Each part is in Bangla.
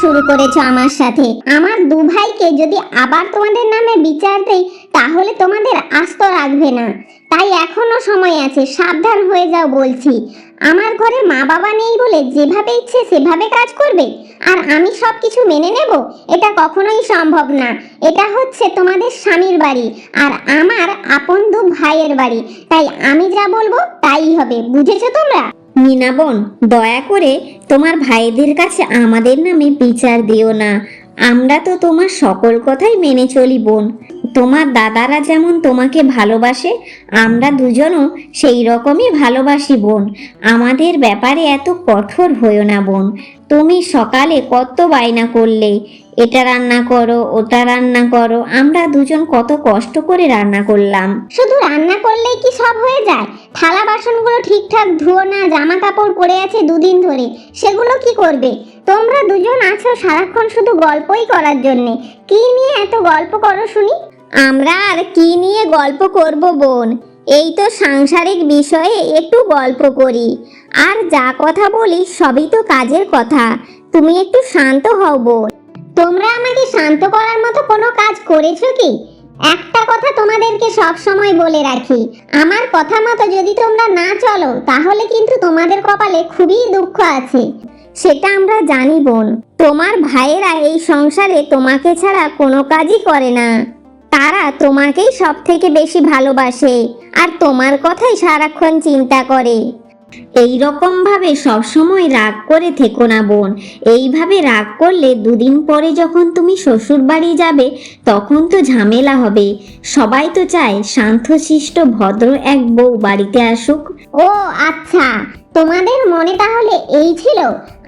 শুরু করেছ আমার সাথে। আমার দু ভাইকে যদি আবার তোমাদের নামে বিচার দেই, তাহলে তোমাদের আস্ত রাখবে না। তাই এখনও সময় আছে, সাবধান হয়ে যাও বলছি। আমার ঘরে মা বাবা নেই বলে যেভাবে ইচ্ছে সেভাবে কাজ করবে? আর আমি সব কিছু মেনে নেব? এটা কখনোই সম্ভব না। এটা হচ্ছে তোমাদের স্বামীর বাড়ি, আর আমার আপন দু ভাইয়ের বাড়ি। তাই আমি যা বলব তাই হবে, বুঝেছ তোমরা? মিনা বোন, দয়া করে তোমার ভাইদের কাছে আমাদের নামে বিচার দিও না। আমরা তো তোমার সকল কথাই মেনে চলি, বোন। তোমার দাদারা যেমন তোমাকে ভালোবাসে, আমরা দুজনও সেই রকমই ভালোবাসি, বোন। আমাদের ব্যাপারে এত কঠোর হইও না, বোন। তুমি সকালে কত বায়না করলে এটা রান্না করো ওটা রান্না করো। আমরা দুজন কত কষ্ট করে রান্না করলাম। শুধু রান্না করলেই কি সব হয়ে যায়? থালা বাসনগুলো ঠিকঠাক ধুও না জামা কাপড় পরে আছে দুদিন ধরে। সেগুলো কি করবে? তোমরা দুজন আছো সারাক্ষণ শুধু গল্পই করার জন্যে। কি নিয়ে এত গল্প করো শুনি? আমরা আর কি নিয়ে গল্প করব বোন? এই তো সাংসারিক বিষয়ে একটু গল্প করি। আর যা কথা বলি সবই তো কাজের কথা। তুমি একটু শান্ত হও বোন। তোমরা আমাকে শান্ত করার মতো কোনো কাজ করেছ কি? একটা কথা তোমাদেরকে সব সময় বলে রাখি। আমার কথা মতো যদি তোমরা না চলো, তাহলে কিন্তু তোমাদের কপালে খুবই দুঃখ আছে। সেটা আমরা জানি, বোন। তোমার ভাইয়েরা এই সংসারে তোমাকে ছাড়া কোনো কাজই করে না। তারা তোমাকেই সব থেকে বেশি ভালোবাসে, আর তোমার কথাই সারাক্ষণ চিন্তা করে। এই রকম ভাবে সবসময় রাগ করে থেকো না, বোন। এইভাবে রাগ করলে দুদিন পরে যখন তুমি শ্বশুর বাড়ি যাবে, তখন তো ঝামেলা হবে। সবাই তো চায় শান্তশিষ্ট, ভদ্র এক বউ বাড়িতে আসুক। ও আচ্ছা। তোমাদের মনে তাহলে এই ছিল?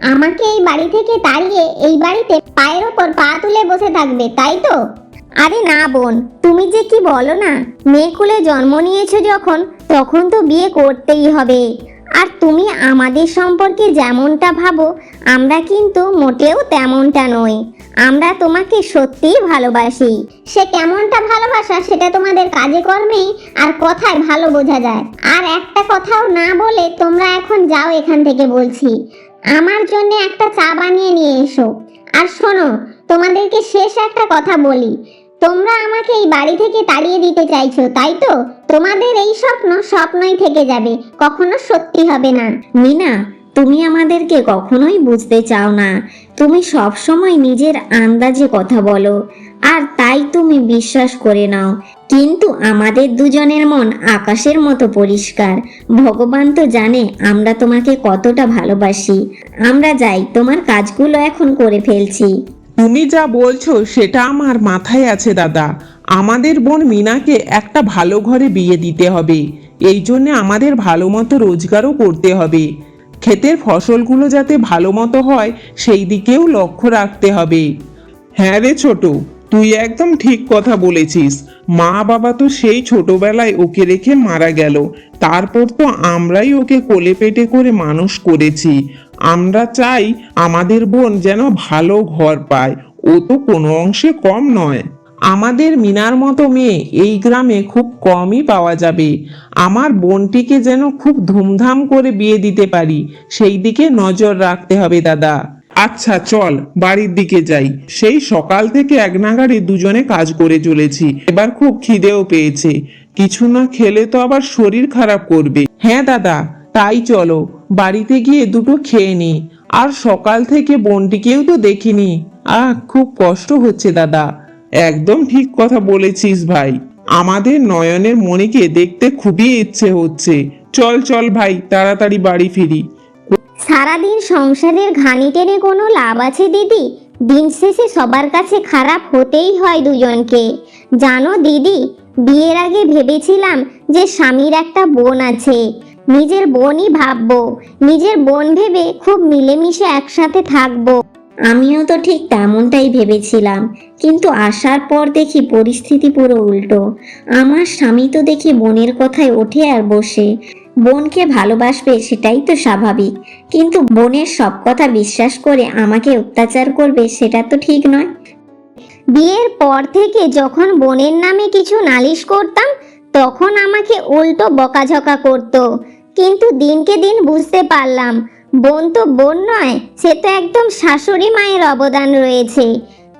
আমাকে এই বাড়ি থেকে তাড়িয়ে এই বাড়িতে পায়ের ওপর পা তুলে বসে থাকবে, তাই তো? আরে না, বোন, তুমি যে কি বলো না? মেয়ে কুলে জন্ম নিয়েছো যখন, তখন তো বিয়ে করতেই হবে। আর তুমি আমাদের সম্পর্কে যেমনটা ভাবো, আমরা কিন্তু মোটেও তেমনটা নই। আমরা তোমাকে সত্যিই ভালোবাসি। সে কেমনটা ভালোবাসা সেটা তোমাদের কাজে কর্মেই আর কথায় ভালো বোঝা যায়। আর একটা কথাও না বলে তোমরা এখন যাও এখান থেকে বলছি। আমার জন্য একটা চা বানিয়ে নিয়ে এসো। আর শোনো, তোমাদেরকে শেষ একটা কথা বলি। তোমরা আমাকে এই বাড়ি থেকে তাড়িয়ে দিতে চাইছো, তাই তো? তোমাদের এই স্বপ্ন স্বপ্নই থেকে যাবে, কখনো সত্যি হবে না। মিনা, তুমি আমাদেরকে কখনোই বুঝতে চাও না। তুমি সব সময় নিজের আন্দাজে কথা বলো, আর তাই তুমি বিশ্বাস করে নাও। কিন্তু আমাদের দুজনের মন আকাশের মতো পরিষ্কার। ভগবান তো জানে আমরা তোমাকে কতটা ভালোবাসি। আমরা যাই, তোমার কাজগুলো এখন করে ফেলছি। তুমি যা বলছো সেটা আমার মাথায় আছে, দাদা। আমাদের বোন মিনাকে একটা ভালো ঘরে বিয়ে দিতে হবে। এই জন্য আমাদের ভালো মতো রোজগারও করতে হবে। ক্ষেতের ফসলগুলো যাতে ভালো মতো হয়, সেই দিকেও লক্ষ্য রাখতে হবে। হ্যাঁ রে ছোট, তুই একদম ঠিক কথা বলেছিস। মা বাবা তো সেই ছোটবেলায় ওকে রেখে মারা গেল। তারপর তো আমরাই ওকে কোলে পেটে করে মানুষ করেছি। আমরা চাই আমাদের বোন যেন ভালো ঘর পায়। ও তো কোনো অংশে কম নয়। আমাদের মিনার মতো মেয়ে এই গ্রামে খুব কমই পাওয়া যাবে। আমার বোনটিকে যেন খুব ধুমধাম করে বিয়ে দিতে পারি, সেই দিকে নজর রাখতে হবে দাদা। আচ্ছা চল, বাড়ির দিকে যাই। সেই সকাল থেকে এক নাগাড়ে দুজনে কাজ করে চলেছি। এবার খুব খিদেও পেয়েছে। কিছু না খেলে তো আবার শরীর খারাপ করবে। হ্যাঁ দাদা, তাই চলো। বাড়িতে গিয়ে দুটো খেয়ে নি। আর সকাল থেকে বোনটিকেও তো দেখিনি। আহ, খুব কষ্ট হচ্ছে দাদা। একদম ঠিক কথা বলেছিস ভাই। আমাদের নয়নের মণিকে দেখতে খুবই ইচ্ছে হচ্ছে। চল চল ভাই, তাড়াতাড়ি বাড়ি ফিরি। সারাদিন সংসারের ঘানি টেনে কোনো লাভ আছে দিদি? দিন শেষে সবার কাছে খারাপ হতেই হয় দুজনকে। জানো দিদি, বিয়ের আগে ভেবেছিলাম যে স্বামীর একটা বোন আছে। নিজের বোনই ভাববো। নিজের বোন ভেবে খুব মিলেমিশে একসাথে থাকব। আমিও তো ঠিক তেমনটাই ভেবেছিলাম, কিন্তু আসার পর দেখি পরিস্থিতি পুরো উল্টো। আমার স্বামী তো দেখি বোনের কথায় ওঠে আর বসে। বোনকে ভালোবাসবে সেটাই তো স্বাভাবিক, কিন্তু বোনের সব কথা বিশ্বাস করে আমাকে অত্যাচার করবে সেটা তো ঠিক নয়। বিয়ের পর থেকে যখন বোনের নামে কিছু নালিশ করতাম, তখন আমাকে উল্টো বকাঝকা করত। কিন্তু দিনকে দিন বুঝতে পারলাম, বোন তো বোন নয়, সে তো একদম শাশুড়ি মায়ের অবদান রয়েছে।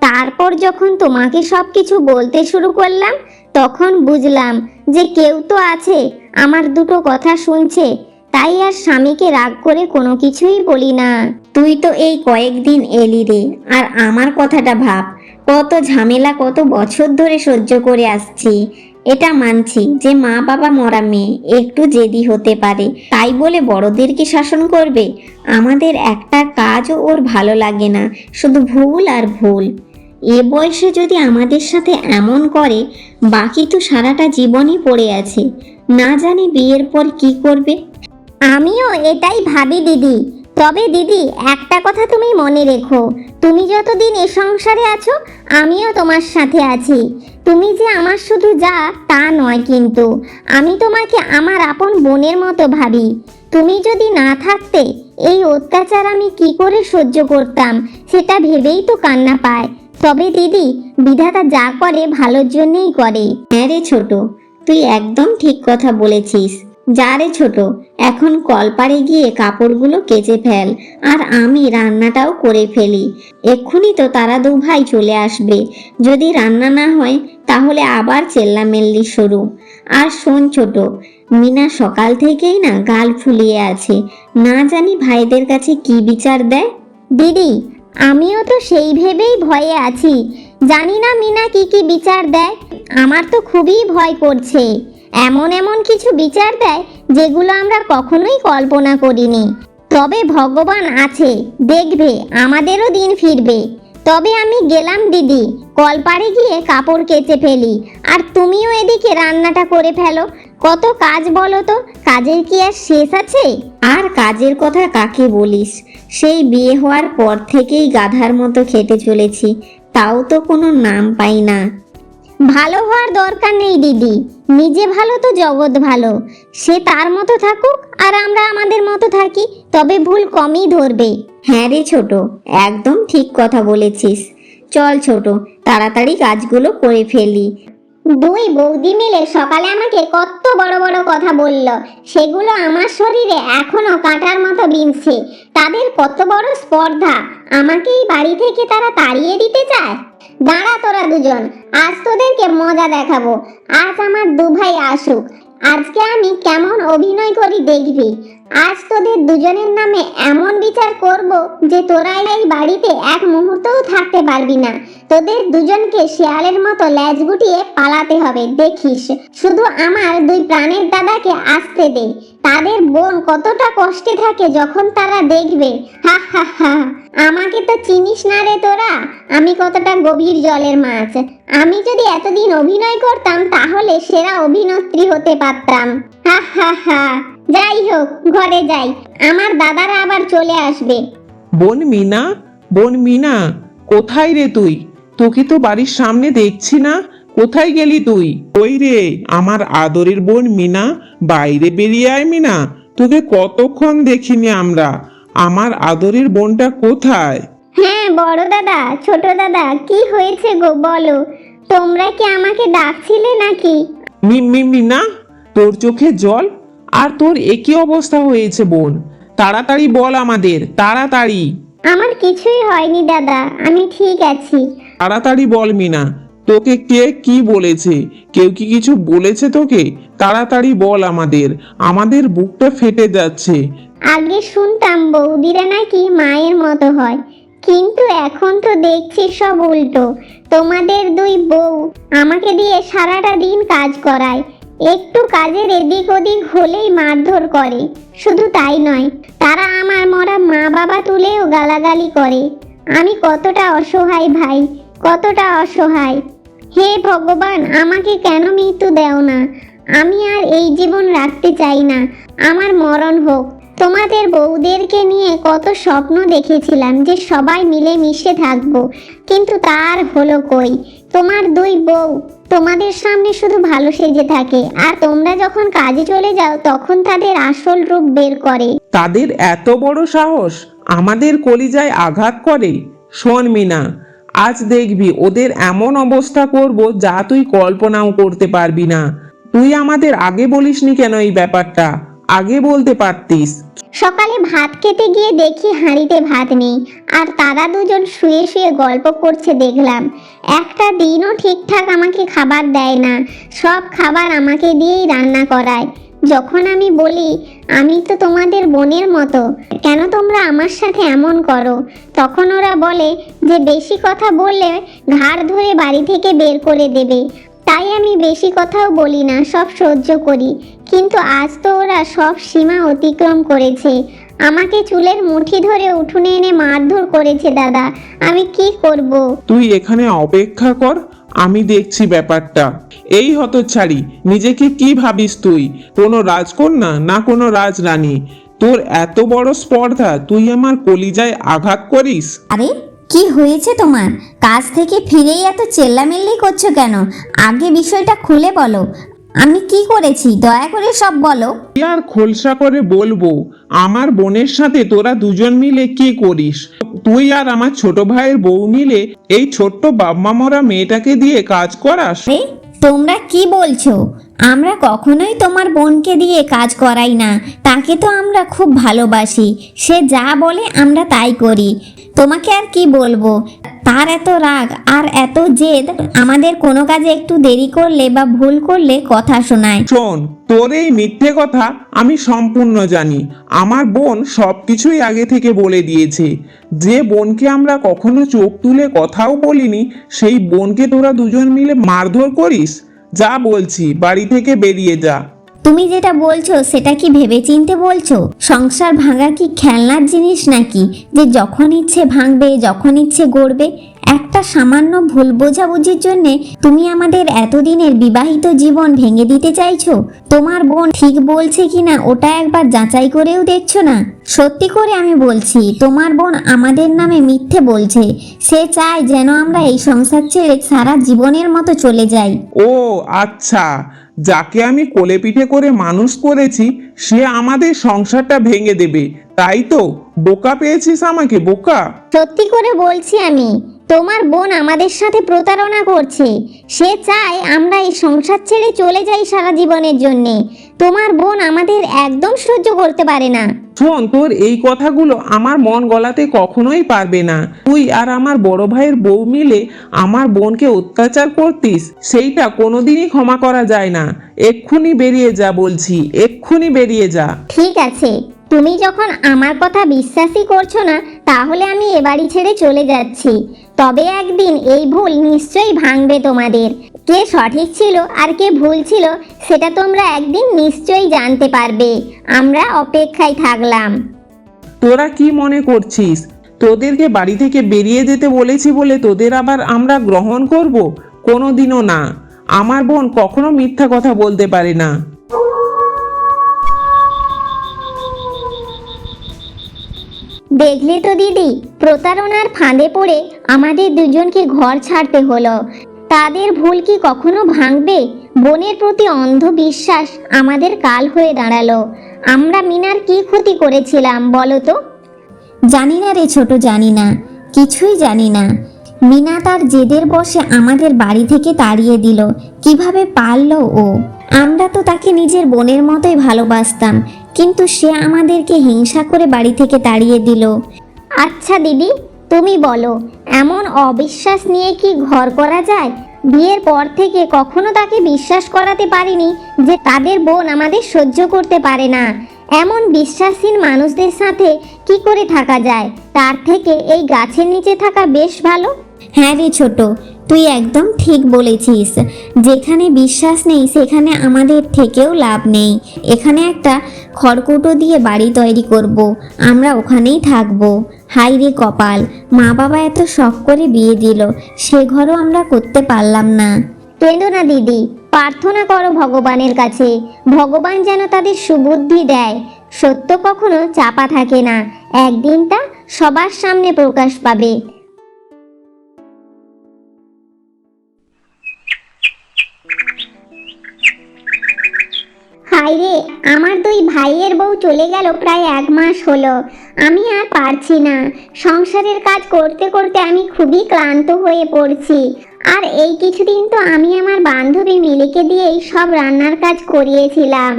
তারপর যখন তোমাকে সব কিছু বলতে শুরু করলাম, তখন বুঝলাম যে কেউ তো আছে, আমার দুটো কথা শুনছে, তাই আর স্বামীকে রাগ করে কোনো কিছুই বলি না। তুই তো এই কয়েকদিন এলি রে, আর আমার কথাটা ভাব, কত ঝামেলা কত বছর ধরে সহ্য করে আসছি এটা মানছি যে মা বাবা মরা মেয়ে একটু জেদি হতে পারে। তাই বলে বড়দেরকে শাসন করবে? আমাদের একটা কাজও ওর ভালো লাগে না, শুধু ভুল আর ভুল। এ বয়সে যদি আমাদের সাথে এমন করে, বাকি তো সারাটা জীবনই পড়ে আছে। না জানি বিয়ের পর কি করবে? আমিও এটাই ভাবি, দিদি। তবে দিদি, একটা কথা তুমি মনে রেখো। তুমি যতদিন এ সংসারে আছো, আমিও তোমার সাথে আছি। তুমি যে আমার শুধু যা, তা নয় কিন্তু। আমি তোমাকে আমার আপন বোনের মতো ভাবি। তুমি যদি না থাকতে, এই অত্যাচার আমি কি করে সহ্য করতাম, সেটা ভেবেই তো কান্না পায়। তবে দিদি, বিধাতা যা করে ভালোর জন্যই করে। হ্যাঁ রে ছোট, তুই একদম ঠিক কথা বলেছিস। যা রে ছোট, এখন কলপারে গিয়ে কাপড়গুলো কেচে ফেল, আর আমি রান্নাটাও করে ফেলি। এক্ষুনি তো তারা দু ভাই চলে আসবে। যদি রান্না না হয়, তাহলে আবার চেল্লামেল্লি শুরু। আর শোন ছোট, মিনা সকাল থেকেই না গাল ফুলিয়ে আছে। না জানি ভাইদের কাছে কি বিচার দেয়। দিদি, আমিও তো সেই ভেবেই ভয়ে আছি। জানি না মিনা কি কি বিচার দেয়। আমার তো খুবই ভয় করছে। এমন এমন কিছু বিচার দেয় যেগুলো আমরা কখনোই কল্পনা করিনি। তবে ভগবান আছে, দেখবে, আমাদেরও দিন ফিরবে। তবে আমি গেলাম দিদি, কলপাড়ে গিয়ে কাপড় কেচে ফেলি। আর তুমিও এদিকে রান্নাটা করে ফেলো। কত কাজ বলো তো, কাজের কি আর শেষ আছে? আর কাজের কথা কাকে বলিস? সেই বিয়ে হওয়ার পর থেকেই গাধার মতো খেতে চলেছি, তাও তো কোনো নাম পাই না। ভালো হওয়ার দরকার নেই, দিদি। নিজে ভালো তো জগৎ ভালো। সে তার মতো থাকুক আর আমরা আমাদের মতো থাকি, তবে ভুল কমই ধরবে। হ্যাঁ রে ছোট, একদম ঠিক কথা বলেছিস। চল ছোট, তাড়াতাড়ি কাজগুলো করে ফেলি। দুই বৌদি মিলে সকালে আমাকে কত বড় বড় কথা বলল। সেগুলো আমার শরীরে এখনও কাঁটার মতো বিনছে। তাদের কত বড় স্পর্ধা। আমাকে এই বাড়ি থেকে তারা তাড়িয়ে দিতে চায়? দাঁড়া তোরা দুজন, আজ তোদেরকে মজা দেখাবো। আজ আমার দু ভাই আসুক। আজকে আমি কেমন অভিনয় করি দেখবি। আজ তোদের দুজনের নামে এমন বিচার করব যে তোরা এই বাড়িতে এক মুহূর্তও থাকতে পারবি না। তোদের দুজনকে শেয়ালের মতো ল্যাজ গুটিয়ে পালাতে হবে, দেখিস। শুধু আমার দুই প্রাণের দাদাকে আসতে দে। তাদের বোন কতটা কষ্টে থাকে যখন তারা দেখবে। হা হা হা। আমাকে তো চিনিস না রে তোরা। আমি কতটা গভীর জলের মাছ। আমি যদি এতদিন অভিনয় করতাম, তাহলে সেরা অভিনেত্রী হতে পারতাম। হা হা হা। যাই হোক, ঘরে যাই। আমার দাদারা আবার চলে আসবে। বোন মিনা? বোন মিনা, কোথায় রে তুই? তোকে তো বাড়ির সামনে দেখছি না। কোথায় গেলি তুই? ওই রে আমার আদরের বোন মিনা বাইরে বেরিয়ে আয় মিনা। তোকে কতক্ষণ দেখিনি আমরা। আমার আদরের বোনটা কোথায়? হ্যাঁ বড় দাদা ছোট দাদা কি হয়েছে গো বলো? তোমরা কি আমাকে ডাকছিলে নাকি? মিনা তোর চোখে জল? আর তোর একই অবস্থা হয়েছে বোন। তাড়াতাড়ি বল আমাদের তাড়াতাড়ি। আমার কিছুই হয়নি দাদা আমি ঠিক আছি। তাড়াতাড়ি বল মিনা। তোকে কে কি বলেছে? কেউ কি কিছু বলেছে তোকে? তাড়াতাড়ি বল আমাদের। আমাদের বুকটা ফেটে যাচ্ছে। আগে শুনতাম বৌদিরা নাকি মায়ের মতো হয়। কিন্তু এখন তো দেখছি সব উল্টো। তোমাদের দুই বউ আমাকে দিয়ে সারাটা দিন কাজ করায়। একটু কাজের এদিক ওদিক হলেই মারধর করে। শুধু তাই নয়, তারা আমার মরা মা বাবা তুলেও গালাগালি করে। আমি কতটা অসহায় ভাই। কতটা অসহায়। হে ভগবান, আমাকে কেন মৃত্যু দেও না? আমি আর এই জীবন রাখতে চাই না। আমার মরণ হোক। তোমাদের বউদেরকে নিয়ে কত স্বপ্ন দেখেছিলাম যে সবাই মিলে মিশে থাকব। কিন্তু তার হলো কই? তোমার দুই বউ, তোমাদের সামনে শুধু ভালো সেজে থাকে। আর তোমরা যখন কাজে চলে যাও, তখন তাদের আসল রূপ বের করে। তাদের এত বড় সাহস আমাদের কলিজায় আঘাত করে? শোন মিনা আজ দেখবি ওদের এমন অবস্থা করব যা তুই কল্পনাও করতে পারবি না। তুই আমাদের আগে বলিসনি কেন এই ব্যাপারটা? আগে বলতে পারতিস। সকালে ভাত খেতে গিয়ে দেখি হাঁড়িতে ভাত নেই, আর তারা দুজন শুয়ে শুয়ে গল্প করছে দেখলাম। একটা দিনও ঠিকঠাক আমাকে খাবার দেয় না, সব খাবার আমাকে দিয়েই রান্না করায়। যখন আমি বলি, আমি তো তোমাদের বোনের মতো, কেন তোমরা আমার সাথে এমন করো? তখন ওরা বলে, যে বেশি কথা বললে ঘাড় ধরে বাড়ি থেকে বের করে দেবে। তাই আমি বেশি কথাও বলি না, সব সহ্য করি। কিন্তু আজ তো ওরা সব সীমা অতিক্রম করেছে। আমাকে চুলের মুঠি ধরে উঠোনে এনে মারধর করেছে দাদা। আমি কি করব। তুই এখানে অপেক্ষা কর আমি দেখছি ব্যাপারটা। এই হতচ্ছাড়ি নিজেকে কি ভাবিস তুই? কোনো রাজকন্যা না কোনো রাজরানী? তোর এত বড় স্পর্ধা, তুই আমার কলিজায় আঘাত করিস? আরে, কি হয়েছে তোমার? কাজ থেকে ফিরেই এত চেল্লামিল্লি করছ কেন? আগে বিষয়টা খুলে বলো। আমি কি করেছি? দয়া করে সব বলো। কি আর খোলসা করে বলব? আমার বোনের সাথে তোরা দুজন মিলে কি করিস? তুই আর আমার ছোট ভাইয়ের বউ মিলে এই ছোট্ট বাম্মা মরা মেয়েটাকে দিয়ে কাজ করাস? আরে তোমরা কি বলছো? আমরা কখনোই তোমার বোনকে দিয়ে কাজ করাই না। তাকে তো আমরা খুব ভালোবাসি। সে যা বলে আমরা তাই করি। তোমাকে আর কি বলব? তার এত রাগ আর এত জেদ, আমাদের কোনো কাজে একটু দেরি করলে বা ভুল করলে কথা শোনায়। শোন, তোর এই মিথ্যে কথা আমি সম্পূর্ণ জানি। আমার বোন সব কিছুই আগে থেকে বলে দিয়েছে। যে বোনকে আমরা কখনো চোখ তুলে কথাও বলিনি, সেই বোনকে তোরা দুজন মিলে মারধর করিস? যা বলছি, বাড়ি থেকে বেরিয়ে যা। তুমি যেটা বলছো, সেটা কি ভেবেচিন্তে বলছো? সংসার ভাঙা কি খেলনার জিনিস নাকি? যে যখন ইচ্ছে ভাঙবে, যখন ইচ্ছে গড়বে সামান্য ভুল বোঝাবুঝির জন্য তুমি আমাদের এতদিনের বিবাহিত জীবন ভেঙে দিতে চাইছো? তোমার বোন ঠিক বলছে কিনা ওটা একবার যাচাই করেও দেখছ না? সত্যি করে আমি বলছি তোমার বোন আমাদের নামে মিথ্যে বলছে। সে চায় যেন আমরা এই সংসার ছেড়ে সারা জীবনের মতো চলে যাই। ও আচ্ছা। যাকে আমি কোলে পিঠে করে মানুষ করেছি সে আমাদের সংসারটা ভেঙে দেবে। তাই তো? বোকা পেয়েছিস আমাকে বোকা। সত্যি করে বলছি আমি। তোমার বোন আমাদের সাথে প্রতারণা করছে। সে চায় আমরা এই সংসার ছেড়ে চলে যাই সারা জীবনের জন্যে। তোমার বোন আমাদের একদম সহ্য করতে পারে না। শোন তোর এই কথাগুলো আমার মন গলাতে কখনোই পারবে না। তুই আর আমার বড় ভাইয়ের বউ মিলে আমার বোনকে অত্যাচার করতিস সেইটা কোনোদিনই ক্ষমা করা যায় না। এক্ষুনি বেরিয়ে যা বলছি এক্ষুনি বেরিয়ে যা। ঠিক আছে। তুমি যখন আমার কথা বিশ্বাসই করছ না, তাহলে আমি এ বাড়ি ছেড়ে চলে যাচ্ছি। তবে একদিন এই ভুল নিশ্চয়ই ভাঙবে তোমাদের। কে সঠিক ছিল আর কে ভুল ছিল, সেটা তোমরা একদিন নিশ্চয়ই জানতে পারবে। আমরা অপেক্ষায় থাকলাম। তোরা কি মনে করছিস? তোদেরকে বাড়ি থেকে বেরিয়ে যেতে বলেছি বলে তোদের আবার আমরা গ্রহণ করব? কোনোদিনও না। আমার বোন কখনো মিথ্যা কথা বলতে পারে না। দেখলে তো দিদি, প্রতারণার ফাঁদে পড়ে আমাদের দুজনকে ঘর ছাড়তে হলো। তাদের ভুল কি কখনো ভাঙবে? বোনের প্রতি অন্ধবিশ্বাস আমাদের কাল হয়ে দাঁড়াল। আমরা মিনার কি ক্ষতি করেছিলাম বলো তো? জানি না রে ছোট জানি না, কিছুই জানি না। মিনা তার জেদের বসে আমাদের বাড়ি থেকে তাড়িয়ে দিল, কীভাবে পারল ও? আমরা তো তাকে নিজের বোনের মতোই ভালোবাসতাম কিন্তু সে আমাদেরকে হিংসা করে বাড়ি থেকে তাড়িয়ে দিল। আচ্ছা দিদি, তুমি বলো, এমন অবিশ্বাস নিয়ে কি ঘর করা যায়? বিয়ের পর থেকে কখনো তাকে বিশ্বাস করাতে পারিনি যে তাদের বোন আমাদের সহ্য করতে পারে না। এমন বিশ্বাসহীন মানুষদের সাথে কি করে থাকা যায়? তার থেকে এই গাছের নিচে থাকা বেশ ভালো। হ্যাঁ রে ছোট, তুই একদম ঠিক বলেছিস। যেখানে বিশ্বাস নেই, সেখানে আমাদের থেকেও লাভ নেই। এখানে একটা খড়কুটো দিয়ে বাড়ি তৈরি করব। আমরা ওখানেই থাকব। হাই রে কপাল মা বাবা এত শখ করে বিয়ে দিল, সে ঘরও আমরা করতে পারলাম না। কেঁদো না দিদি, প্রার্থনা করো ভগবানের কাছে। ভগবান যেন তাদের সুবুদ্ধি দেয়। সত্য কখনো চাপা থাকে না। একদিন তা সবার সামনে প্রকাশ পাবে। হাই রে আমার দুই ভাইয়ের বউ চলে গেল প্রায় এক মাস হলো। আমি আর পারছি না। সংসারের কাজ করতে করতে আমি খুবই ক্লান্ত হয়ে পড়ছি। আর এই কিছুদিন তো আমি আমার বান্ধবী মিলিকে দিয়েই সব রান্নার কাজ করিয়েছিলাম।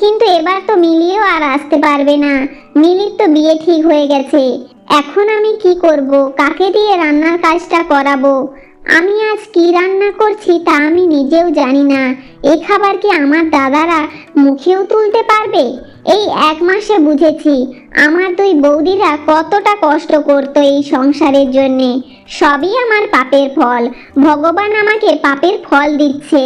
কিন্তু এবার তো মিলিও আর আসতে পারবে না। মিলির তো বিয়ে ঠিক হয়ে গেছে। এখন আমি কি করব? কাকে দিয়ে রান্নার কাজটা করাবো? আমি আজ কি রান্না করছি তা আমি নিজেও জানি না। এ খাবার কি আমার দাদারা মুখেও তুলতে পারবে? এই এক মাসে বুঝেছি, আমার দুই বৌদিরা কতটা কষ্ট করত এই সংসারের জন্যে। সবই আমার পাপের ফল। ভগবান আমাকে পাপের ফল দিচ্ছে।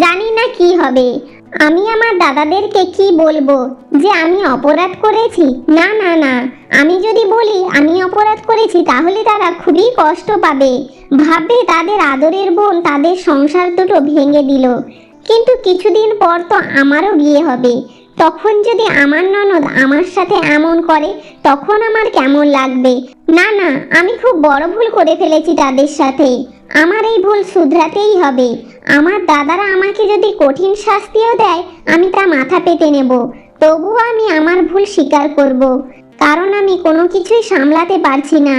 জানি না কি হবে। আমি আমার দাদাদেরকে কি বলব? যে আমি অপরাধ করেছি? না না না। আমি যদি বলি আমি অপরাধ করেছি, তাহলে তারা খুবই কষ্ট পাবে। ভাববে তাদের আদরের বোন তাদের সংসার দুটো ভেঙে দিল। কিন্তু কিছুদিন পর তো আমারও বিয়ে হবে। তখন যদি আমার ননদ আমার সাথে এমন করে, তখন আমার কেমন লাগবে? না না, আমি খুব বড় ভুল করে ফেলেছি তাদের সাথে আমার এই ভুল শুধরাতেই হবে। আমার দাদারা আমাকে যদি কঠিন শাস্তিও দেয়, আমি তা মাথা পেতে নেব। তবুও আমি আমার ভুল স্বীকার করব। কারণ আমি কোনো কিছুই সামলাতে পারছি না।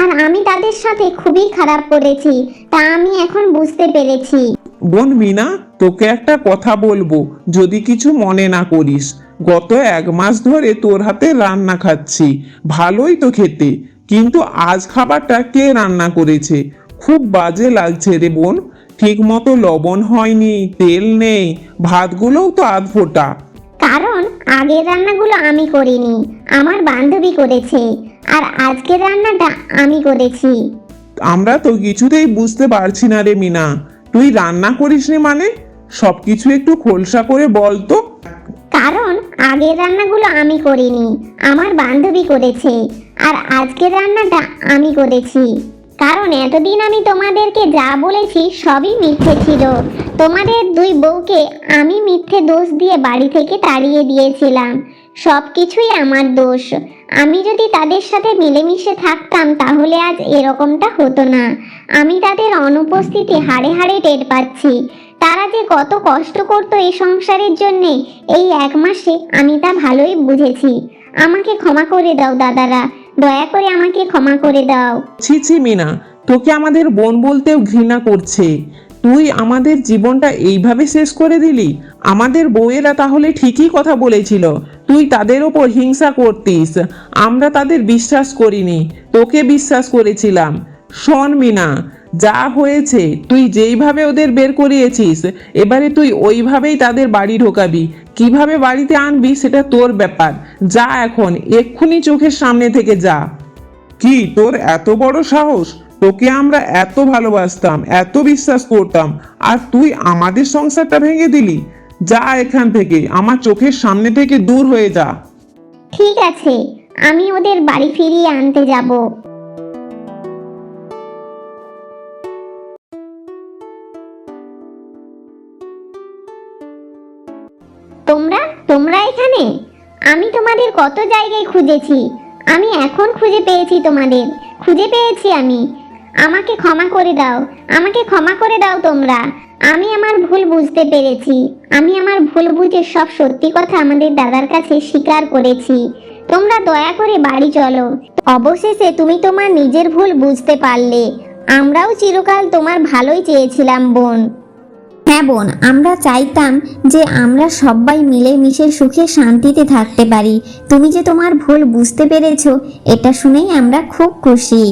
আর আমি তাদের সাথে খুবই খারাপ করেছি, তা আমি এখন বুঝতে পেরেছি। বোন মিনা, তোকে একটা কথা বলব, যদি কিছু মনে না করিস। গত এক মাস ধরে তোর হাতে রান্না খাচ্ছি, ভালোই তো খেতে, কিন্তু আজ খাবারটা কে রান্না করেছে? খুব বাজে লাগছে রে বোন। ঠিক মতো লবণ হয়নি, তেল নেই, ভাতগুলোও তো আধ ফোটা আগের রান্নাগুলো আমি করিনি আমার বান্ধবী করেছে আর আজকের রান্নাটা আমি করেছি। আমরা তো কিছুতেই বুঝতে পারছি না রে মিনা তুই রান্না করিস নি মানে? সবকিছু একটু খোলসা করে বল তো। কারণ আগের রান্নাগুলো আমি করিনি আমার বান্ধবী করেছে আর আজকের রান্নাটা আমি করেছি। কারণ এতদিন আমি তোমাদেরকে যা বলেছি সবই মিথ্যে ছিল। তোমাদের দুই বউকে আমি মিথ্যে দোষ দিয়ে বাড়ি থেকে তাড়িয়ে দিয়েছিলাম। সব কিছুই আমার দোষ। আমি যদি তাদের সাথে মিলেমিশে থাকতাম তাহলে আজ এরকমটা হতো না। আমি তাদের অনুপস্থিতি হাড়ে হাড়ে টের পাচ্ছি। তারা যে কত কষ্ট করতো এই সংসারের জন্যে, এই এক মাসে আমি তা ভালোই বুঝেছি। আমাকে ক্ষমা করে দাও দাদারা। দয়া করে আমাকে ক্ষমা করে দাও। ছি ছি, মিনা, তোকে আমাদের বোন বলতেও ঘৃণা করছে। তুই আমাদের জীবনটা এইভাবে শেষ করে দিলি? আমাদের বউয়েরা তাহলে ঠিকই কথা বলেছিল। তুই তাদের ওপর হিংসা করতিস। আমরা তাদের বিশ্বাস করিনি। তোকে বিশ্বাস করেছিলাম। শোন, মিনা যা হয়েছে তুই যেইভাবে ওদের বের করিয়েছিস এবারে তুই ওইভাবেই তাদের বাড়ি ঢোকাবি। কীভাবে বাড়িতে আনবি সেটা তোর ব্যাপার। যা এখন এক্ষুনি চোখের সামনে থেকে যা। কি তোর এত বড় সাহস? তোকে আমরা এত ভালোবাসতাম এত বিশ্বাস করতাম আর তুই আমাদের সংসারটা ভেঙে দিলি। যা এখান থেকে আমার চোখের সামনে থেকে দূর হয়ে যা। ঠিক আছে আমি ওদের বাড়ি ফিরিয়ে আনতে যাব। এখানে আমি তোমাদের কত জায়গায় খুঁজেছি। আমি এখন খুঁজে পেয়েছি তোমাদের। খুঁজে পেয়েছি আমি। আমাকে ক্ষমা করে দাও। আমাকে ক্ষমা করে দাও তোমরা। আমি আমার ভুল বুঝতে পেরেছি। আমি আমার ভুল বুঝে সব সত্যি কথা আমাদের দাদার কাছে স্বীকার করেছি। তোমরা দয়া করে বাড়ি চলো। অবশেষে তুমি তোমার নিজের ভুল বুঝতে পারলে। আমরাও চিরকাল তোমার ভালোই চেয়েছিলাম, বোন। হ্যাঁ বোন, আমরা চাইতাম যে আমরা সবাই মিলেমিশে সুখে শান্তিতে থাকতে পারি। তুমি যে তোমার ভুল বুঝতে পেরেছ, এটা শুনেই আমরা খুব খুশি।